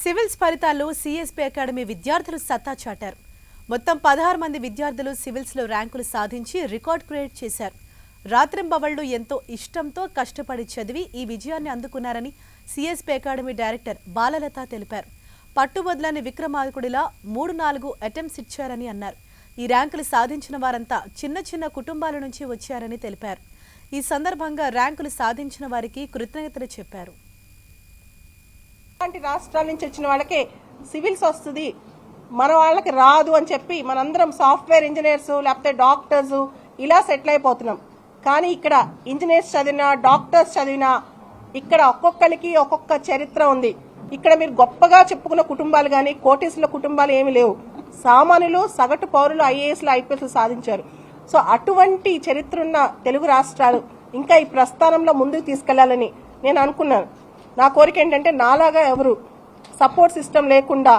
Civils ఫలితాల్లో CSP academy విద్యార్థులు సత్తా చాటారు. మొత్తం పదహారు మంది విద్యార్థులు సివిల్స్లో ర్యాంకులు సాధించి రికార్డ్ క్రియేట్ చేశారు. రాత్రింబవళ్ళు ఎంతో ఇష్టంతో కష్టపడి చదివి ఈ విజయాన్ని అందుకున్నారని సిఎస్పి అకాడమీ డైరెక్టర్ బాలలత తెలిపారు. పట్టుబదులని విక్రమార్కుడిలా మూడు నాలుగు అటెంప్ట్స్ ఇచ్చారని అన్నారు. ఈ ర్యాంకులు సాధించిన వారంతా చిన్న చిన్న కుటుంబాల నుంచి వచ్చారని తెలిపారు. ఈ సందర్భంగా ర్యాంకులు సాధించిన వారికి కృతజ్ఞతలు చెప్పారు. లాంటి రాష్ట్రాల నుంచి వచ్చిన వాళ్ళకే సివిల్స్ వస్తుంది. మన వాళ్ళకి రాదు అని చెప్పి మనందరం సాఫ్ట్వేర్ ఇంజనీర్స్ లేకపోతే డాక్టర్స్ ఇలా సెటిల్ అయిపోతున్నాం. కానీ ఇక్కడ ఇంజనీర్స్ చదివినా డాక్టర్స్ చదివినా ఇక్కడ ఒక్కొక్కరికి ఒక్కొక్క చరిత్ర ఉంది. ఇక్కడ మీరు గొప్పగా చెప్పుకున్న కుటుంబాలు కానీ కోటీసుల కుటుంబాలు ఏమి లేవు. సామాన్యులు సగటు పౌరులు ఐఏఎస్లు ఐపీఎస్లు సాధించారు. సో అటువంటి చరిత్ర ఉన్న తెలుగు రాష్ట్రాలు ఇంకా ఈ ప్రస్థానంలో ముందుకు తీసుకెళ్ళాలని నేను అనుకున్నాను. నా కోరిక ఏంటంటే నాలాగా ఎవరు సపోర్ట్ సిస్టమ్ లేకుండా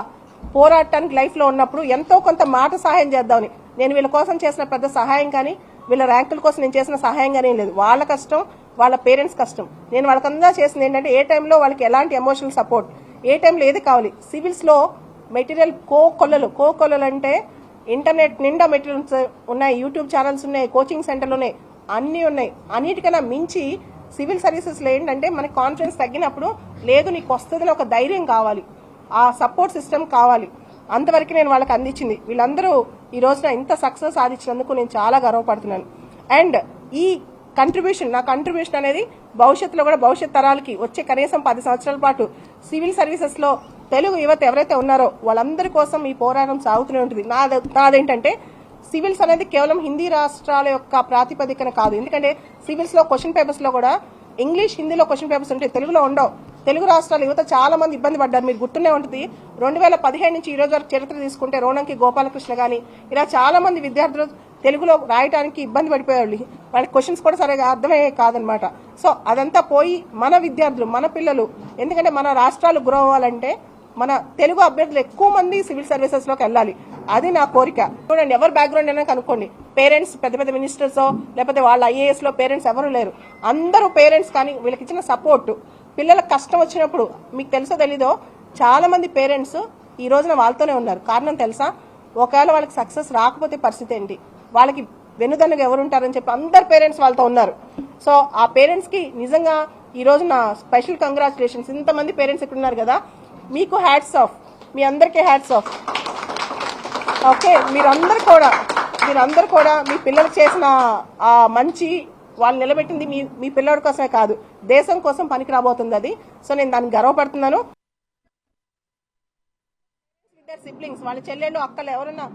పోరాటానికి లైఫ్లో ఉన్నప్పుడు ఎంతో కొంత మాట సహాయం చేద్దామని. నేను వీళ్ళ కోసం చేసిన పెద్ద సహాయం కానీ వీళ్ళ ర్యాంకుల కోసం నేను చేసిన సహాయం కానీ లేదు. వాళ్ళ కష్టం వాళ్ళ పేరెంట్స్ కష్టం. నేను వాళ్ళకందా చేసింది ఏంటంటే ఏ టైంలో వాళ్ళకి ఎలాంటి ఎమోషనల్ సపోర్ట్ ఏ టైంలో ఏది కావాలి. సివిల్స్లో మెటీరియల్ కో కొల్లలు కో కొల్లలు అంటే ఇంటర్నెట్ నిండా మెటీరియల్స్ ఉన్నాయి యూట్యూబ్ ఛానల్స్ ఉన్నాయి కోచింగ్ సెంటర్లు ఉన్నాయి అన్నీ ఉన్నాయి. అన్నిటికన్నా మించి సివిల్ సర్వీసెస్లో ఏంటంటే మనకి కాన్ఫిడెన్స్ తగ్గినప్పుడు లేదు నీకు వస్తుందని ఒక ధైర్యం కావాలి. ఆ సపోర్ట్ సిస్టమ్ కావాలి. అంతవరకు నేను వాళ్ళకి అందించింది. వీళ్ళందరూ ఈ రోజున ఇంత సక్సెస్ సాధించినందుకు నేను చాలా గర్వపడుతున్నాను. అండ్ ఈ కంట్రిబ్యూషన్ నా కంట్రిబ్యూషన్ అనేది భవిష్యత్తులో కూడా భవిష్యత్ తరాలకి వచ్చే కనీసం పది సంవత్సరాల పాటు సివిల్ సర్వీసెస్లో తెలుగు యువత ఎవరైతే ఉన్నారో వాళ్ళందరి కోసం ఈ పోరాటం సాగుతూనే ఉంటుంది. నాది నాదేంటంటే సివిల్స్ అనేది కేవలం హిందీ రాష్ట్రాల యొక్క ప్రాతిపదికన కాదు. ఎందుకంటే సివిల్స్లో క్వశ్చన్ పేపర్స్లో కూడా ఇంగ్లీష్ హిందీలో క్వశ్చన్ పేపర్స్ ఉంటాయి తెలుగులో ఉండవు. తెలుగు రాష్ట్రాల యువత చాలా మంది ఇబ్బంది పడ్డారు. మీరు గుర్తునే ఉంటుంది రెండు వేల పదిహేను నుంచి ఈ రోజు వరకు చరిత్ర తీసుకుంటే రోణంకి గోపాలకృష్ణ కానీ ఇలా చాలా మంది విద్యార్థులు తెలుగులో రాయడానికి ఇబ్బంది పడిపోయేవాళ్ళు. వాళ్ళకి క్వశ్చన్స్ కూడా సరిగా అర్థమయ్యే కాదనమాట. సో అదంతా పోయి మన విద్యార్థులు మన పిల్లలు ఎందుకంటే మన రాష్ట్రాలు గ్రో అవ్వాలంటే మన తెలుగు అభ్యర్థులు ఎక్కువ మంది సివిల్ సర్వీసెస్లోకి వెళ్ళాలి. అది నా కోరిక. చూడండి ఎవరు బ్యాక్గ్రౌండ్ అయినా కనుక్కోండి. పేరెంట్స్ పెద్ద పెద్ద మినిస్టర్స్ లేకపోతే వాళ్ళ ఐఏఎస్లో పేరెంట్స్ ఎవరు లేరు. అందరూ పేరెంట్స్ కానీ వీళ్ళకి ఇచ్చిన సపోర్ట్ పిల్లలకు కష్టం వచ్చినప్పుడు మీకు తెలుసో తెలీదో చాలా మంది పేరెంట్స్ ఈ రోజున వాళ్ళతోనే ఉన్నారు. కారణం తెలుసా? ఒకవేళ వాళ్ళకి సక్సెస్ రాకపోతే పరిస్థితి ఏంటి? వాళ్ళకి వెనుదన్నుగా ఎవరుంటారని చెప్పి అందరు పేరెంట్స్ వాళ్ళతో ఉన్నారు. సో ఆ పేరెంట్స్కి నిజంగా ఈ రోజు నా స్పెషల్ కంగ్రాచులేషన్స్ ఇంతమంది పేరెంట్స్ ఇక్కడ ఉన్నారు కదా. మీకు హ్యాట్స్ ఆఫ్ మీ అందరికీ హ్యాట్స్ ఆఫ్ ఓకే మీరందరు కూడా మీరందరు కూడా మీ పిల్లలు చేసిన ఆ మంచి వాళ్ళు నిలబెట్టింది మీ మీ పిల్లడి కోసమే కాదు దేశం కోసం పనికి రాబోతుంది అది. సో నేను దానికి గర్వపడుతున్నాను. సిబ్లింగ్స్ వాళ్ళ చెల్లెళ్ళు అక్కలు ఎవరన్నా